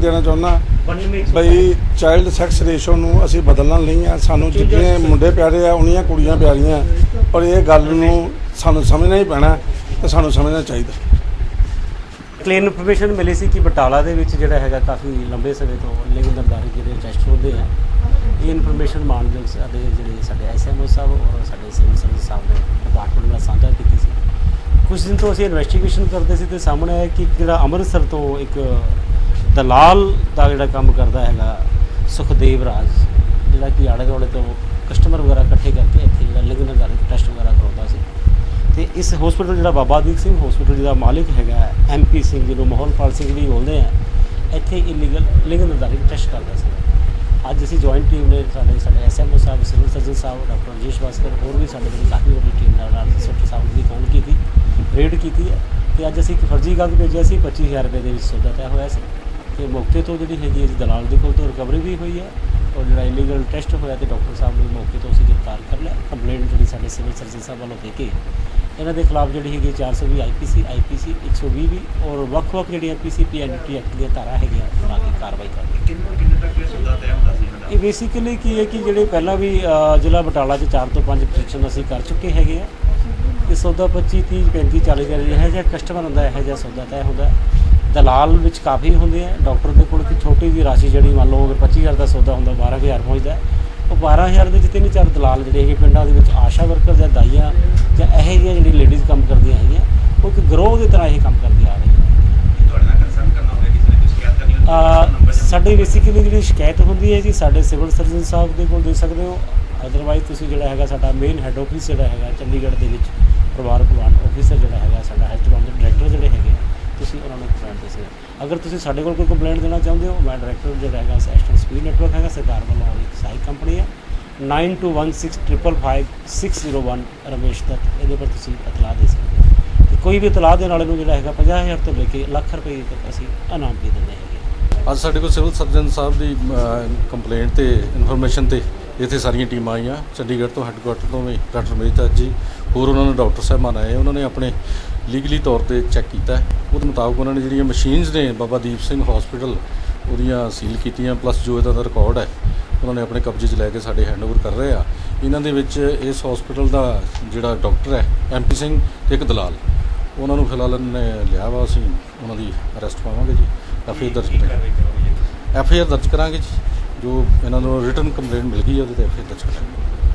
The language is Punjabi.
ਕਹਿਣਾ ਚਾਹੁੰਦਾ। ਬਈ ਚਾਈਲਡ ਸੈਕਸ ਰੇਸ਼ੋ ਨੂੰ ਅਸੀਂ ਬਦਲਣਾ ਨਹੀਂ ਆ। ਸਾਨੂੰ ਜਿੰਨੇ ਮੁੰਡੇ ਪਿਆਰੇ ਆ ਉਨੀਆਂ ਕੁੜੀਆਂ ਪਿਆਰੀਆਂ ਪਰ ਇਹ ਗੱਲ ਨੂੰ ਸਾਨੂੰ ਸਮਝਣਾ ਹੀ ਪੈਣਾ ਤੇ ਸਾਨੂੰ ਸਮਝਣਾ ਚਾਹੀਦਾ। ਕਲੀਨ ਇਨਫੋਰਮੇਸ਼ਨ ਮਿਲੀ ਸੀ ਕਿ ਬਟਾਲਾ ਦੇ ਵਿੱਚ ਜਿਹੜਾ ਹੈਗਾ ਕਾਫੀ ਲੰਬੇ ਸਮੇਂ ਤੋਂ ਲਿੰਗ ਨਿਰਧਾਰਿਤ ਜਿਹੜੇ ਟੈਸਟ ਹੁੰਦੇ ਆ ਇਹ ਇਨਫੋਰਮੇਸ਼ਨ ਮਾਨਯੋਗ ਸਾਡੇ ਜਿਹੜੇ ਸਾਡੇ ਐਸਐਮਓ ਸਾਹਿਬ ਔਰ ਸਾਡੇ ਸਿਵਲ ਸਰਵਿਸ ਸਾਹਿਬ ਨੇ ਡਿਪਾਰਟਮੈਂਟ ਨਾਲ ਸਾਂਝਾ ਕੀਤੀ ਸੀ। ਕੁਝ ਦਿਨ ਤੋਂ ਅਸੀਂ ਇਨਵੈਸਟੀਗੇਸ਼ਨ ਕਰਦੇ ਸੀ ਤੇ ਸਾਹਮਣੇ ਆਇਆ ਕਿ ਜਿਹੜਾ ਅੰਮ੍ਰਿਤਸਰ ਤੋਂ ਇੱਕ ਦਲਾਲ ਦਾ ਜਿਹੜਾ ਕੰਮ ਕਰਦਾ ਹੈਗਾ, ਸੁਖਦੇਵ ਰਾਜ, ਜਿਹੜਾ ਕਿ ਆਲੇ ਦੁਆਲੇ ਤੋਂ ਕਸਟਮਰ ਵਗੈਰਾ ਇਕੱਠੇ ਕਰਕੇ ਇੱਥੇ ਜਿਹੜਾ ਲਿੰਗ ਨਿਰਧਾਰਿਤ ਟੈਸਟ ਵਗੈਰਾ ਕਰਾਉਂਦਾ ਸੀ। ਤੇ ਇਸ ਹਸਪੀਟਲ ਜਿਹੜਾ ਬਾਬਾ ਦੀਪ ਸਿੰਘ ਹਸਪੀਟਲ ਜਿਹਦਾ ਮਾਲਿਕ ਹੈਗਾ ਐਮਪੀ ਸਿੰਘ ਜਿਹਨੂੰ ਮੋਹਨਪਾਲ ਸਿੰਘ ਵੀ ਬੋਲਦੇ ਆ, ਇੱਥੇ ਇਲੀਗਲ ਲਿੰਗ ਨਿਰਧਾਰਿਤ ਟੈਸਟ ਕਰਦਾ ਸੀ। ਅੱਜ ਅਸੀਂ ਜੁਆਇੰਟ ਟੀਮ ਨੇ ਸਾਡੇ ਸਾਡੇ ਐਸਐਮਓ ਸਾਹਿਬ, ਸਿਵਲ ਸਰਜਨ ਸਾਹਿਬ, ਡਾਕਟਰ ਰਜੇਸ਼ ਭਾਸਕਰ ਹੋਰ ਵੀ ਸਾਡੇ ਜਿਹੜੀ ਕਾਫੀ ਵੱਡੀ ਟੀਮ ਨਾਲ ਨਾਲ ਸੈਕਟਰ ਸਾਹਿਬ ਦੀ ਫੋਨ ਕੀਤੀ ਰੇਡ ਕੀਤੀ ਹੈ। ਤੇ ਅੱਜ ਅਸੀਂ ਇੱਕ ਫਰਜ਼ੀ ਕਾਗਜ਼ ਭੇਜਿਆ ਸੀ 25000 ਰੁਪਏ ਦੇ ਵਿੱਚ ਸੌਦਾ ਤੈਅ ਹੋਇਆ ਸੀ। ਤੇ ਮੌਕੇ ਤੋਂ ਜਿਹੜੀ ਹੈਗੀ ਇਸ ਦਲਾਲ ਦੇ ਕੋਲ ਤੋਂ ਰਿਕਵਰੀ ਵੀ ਹੋਈ ਹੈ ਔਰ ਜਿਹੜਾ ਇਲੀਗਲ ਟੈਸਟ ਹੋਇਆ ਤੇ ਡਾਕਟਰ ਸਾਹਿਬ ਨੂੰ ਮੌਕੇ ਤੋਂ ਅਸੀਂ ਗ੍ਰਿਫਤਾਰ ਕਰ ਲਿਆ। ਕੰਪਲੇਂਟ ਜਿਹੜੀ ਸਾਡੇ ਸਿਵਲ ਸਰਜਨ ਸਾਹਿਬ ਵੱਲੋਂ ਦੇ ਕੇ ਇਹਨਾਂ ਦੇ ਖਿਲਾਫ ਜਿਹੜੀ ਹੈਗੀ 420 ਆਈਪੀਸੀ ਆਈਪੀਸੀ 120 ਵੀ ਔਰ ਵੱਖ-ਵੱਖ ਜਿਹੜੀਆਂ ਪੀਸੀਪੀ ਐਨਟੀ ਐਕਟ ਦੀਆਂ ਧਾਰਾ ਹੈਗੀਆਂ ਬਣਾ ਕੇ ਕਾਰਵਾਈ ਕਰਨੀ ਕਿੰਨੇ ਕਿੰਨੇ ਤੱਕ ਇਹ ਸੌਦਾ ਤੈਅ ਹੁੰਦਾ ਸੀ ਇਹਨਾਂ ਦਾ? ਇਹ ਬੇਸਿਕਲੀ ਕੀ ਹੈ ਕਿ ਜਿਹੜੇ ਪਹਿਲਾਂ ਵੀ ਜ਼ਿਲ੍ਹਾ ਬਟਾਲਾ 'ਚ 4 ਤੋਂ 5 ਪ੍ਰਸ਼ਨ ਅਸੀਂ ਕਰ ਚੁੱਕੇ ਹੈਗੇ ਆ। ਇਹ ਸੌਦਾ 25 30 35 40 ਦਾ ਇਹੋ ਜਿਹਾ ਕਸਟਮਰ ਹੁੰਦਾ ਇਹੋ ਜਿਹਾ ਸੌਦਾ ਤੈਅ ਹੁੰਦਾ। ਦਲਾਲ ਵਿੱਚ ਕਾਫੀ ਹੁੰਦੇ ਆ। ਡਾਕਟਰ ਦੇ ਕੋਲ ਇੱਕ ਛੋਟੀ ਜਿਹੀ ਰਾਸ਼ੀ ਜਿਹੜੀ ਮੰਨ ਲਓ ਅਗਰ 25000 ਦਾ ਸੌਦਾ ਹੁੰਦਾ 12000 ਪਹੁੰਚਦਾ ਹੈ, ਉਹ 12000 ਦੇ ਵਿੱਚ ਤਿੰਨ ਚਾਰ ਦਲਾਲ ਜਿਹੜੇ ਹੈਗੇ ਪਿੰਡਾਂ ਦੇ ਵਿੱਚ ਆਸ਼ਾ ਵਰਕਰ ਜਾਂ ਦਾਈਆਂ ਜਾਂ ਇਹੋ ਜਿਹੀਆਂ ਜਿਹੜੀ ਲੇਡੀਜ਼ ਕੰਮ ਕਰਦੀਆਂ ਹੈਗੀਆਂ ਉਹ ਇੱਕ ਗਰੋਹ ਦੀ ਤਰ੍ਹਾਂ ਇਹ ਕੰਮ ਕਰਦੀਆਂ ਆ ਰਹੀਆਂ ਸਾਡੀ ਬੇਸਿਕਲੀ ਜਿਹੜੀ ਸ਼ਿਕਾਇਤ ਹੁੰਦੀ ਹੈ ਜੀ ਸਾਡੇ ਸਿਵਲ ਸਰਜਨ ਸਾਹਿਬ ਦੇ ਕੋਲ ਦੇ ਸਕਦੇ ਹੋ। ਅਦਰਵਾਈਜ਼ ਤੁਸੀਂ ਜਿਹੜਾ ਹੈਗਾ ਸਾਡਾ ਮੇਨ ਹੈੱਡ ਆਫਿਸ ਜਿਹੜਾ ਹੈਗਾ ਚੰਡੀਗੜ੍ਹ ਦੇ ਵਿੱਚ ਪਰਿਵਾਰ ਭਲਾਨ ਆਫਿਸਰ ਜਿਹੜਾ ਹੈਗਾ ਸਾਡਾ ਹੈਲਥ ਡਿਪਾਰਟਮੈਂਟ ਡਾਇਰੈਕਟਰ ਜਿਹੜੇ ਹੈਗੇ ਆ, ਤੁਸੀਂ ਉਹਨਾਂ ਨੂੰ ਕੰਪਲੇਂਟ ਦੇ ਸਕਦੇ ਹੋ। ਅਗਰ ਤੁਸੀਂ ਸਾਡੇ ਕੋਲ ਕੋਈ ਕੰਪਲੇਂਟ ਦੇਣਾ ਚਾਹੁੰਦੇ ਹੋ, ਮੈਂ ਡਾਇਰੈਕਟਰ ਜਿਹੜਾ ਹੈਗਾ ਸੈਸ਼ਨਲ ਸਪੀਡ ਨੈਟਵਰਕ ਹੈਗਾ ਸਰਕਾਰ ਵੱਲੋਂ ਇੱਕ ਸਹਾਇਕ ਕੰਪਨੀ ਹੈ। 9216555601 ਰਮੇਸ਼ ਦੱਤ, ਇਹਦੇ ਪਰ ਤੁਸੀਂ ਇਤਲਾਹ ਦੇ ਸਕਦੇ ਹੋ। ਤੇ ਕੋਈ ਵੀ ਇਤਲਾਹ ਦੇ ਨਾਲ ਇਹਨੂੰ ਜਿਹੜਾ ਹੈਗਾ 50000 ਤੋਂ ਲੈ ਕੇ ਲੱਖ ਰੁਪਏ ਤੱਕ ਅਸੀਂ ਇਨਾਮ ਦੇ ਦਿੰਦੇ ਹੈਗੇ ਅੱਜ ਸਾਡੇ ਕੋਲ ਸਿਵਲ ਸਰਜਨ ਸਾਹਿਬ ਦੀ ਕੰਪਲੇਂਟ ਤੇ ਇਨਫੋਰਮੇਸ਼ਨ ਤੇ ਇੱਥੇ ਸਾਰੀਆਂ ਟੀਮਾਂ ਆਈਆਂ। ਚੰਡੀਗੜ੍ਹ ਤੋਂ ਹੈੱਡਕੁਆਟਰ ਤੋਂ ਵੀ ਡਾਕਟਰ ਮਹਿਤਾ ਜੀ ਹੋਰ ਉਹਨਾਂ ਨੇ ਡਾਕਟਰ ਸਾਹਿਬਾਨ ਆਏ, ਉਹਨਾਂ ਨੇ ਆਪਣੇ ਲੀਗਲੀ ਤੌਰ ਤੇ ਚੈੱਕ ਕੀਤਾ। ਉਹਦੇ ਮੁਤਾਬਕ ਉਹਨਾਂ ਨੇ ਜਿਹੜੀਆਂ ਮਸ਼ੀਨਸ ਨੇ ਬਾਬਾ ਦੀਪ ਸਿੰਘ ਹਸਪੀਟਲ ਉਹਦੀਆਂ ਸੀਲ ਕੀਤੀਆਂ ਪਲੱਸ ਜੋ ਇਹਦਾ ਦਾ ਰਿਕਾਰਡ ਹੈ, ਉਹਨਾਂ ਨੇ ਆਪਣੇ ਕਬਜ਼ੇ 'ਚ ਲੈ ਕੇ ਸਾਡੇ ਹੈਂਡਓਵਰ ਕਰ ਰਹੇ ਆ। ਇਹਨਾਂ ਦੇ ਵਿੱਚ ਇਸ ਹਸਪੀਟਲ ਦਾ ਜਿਹੜਾ ਡਾਕਟਰ ਹੈ ਐਮਪੀ ਸਿੰਘ ਤੇ ਇੱਕ ਦਲਾਲ। ਉਹਨਾਂ ਨੂੰ ਫਿਲਹਾਲ ਇਹਨਾਂ ਨੇ ਲਿਆ ਵਾ ਅਸੀਂ ਉਹਨਾਂ ਦੀ ਅਰੈਸਟ ਪਾਵਾਂਗੇ ਜੀ। ਐਫ ਆਈ ਦਰਜ ਕਰਾਂਗੇ। ਐਫ ਆਈ ਆਰ ਦਰਜ ਕਰਾਂਗੇ ਜੀ। ਜੋ ਇਹਨਾਂ ਨੂੰ ਰਿਟਰਨ ਕੰਪਲੇਂਟ ਮਿਲ ਗਈ ਹੈ ਉਹਦੇ ਤੇ ਐਫ ਆਈ ਆਰ ਦਰਜ ਕਰਾਂਗੇ।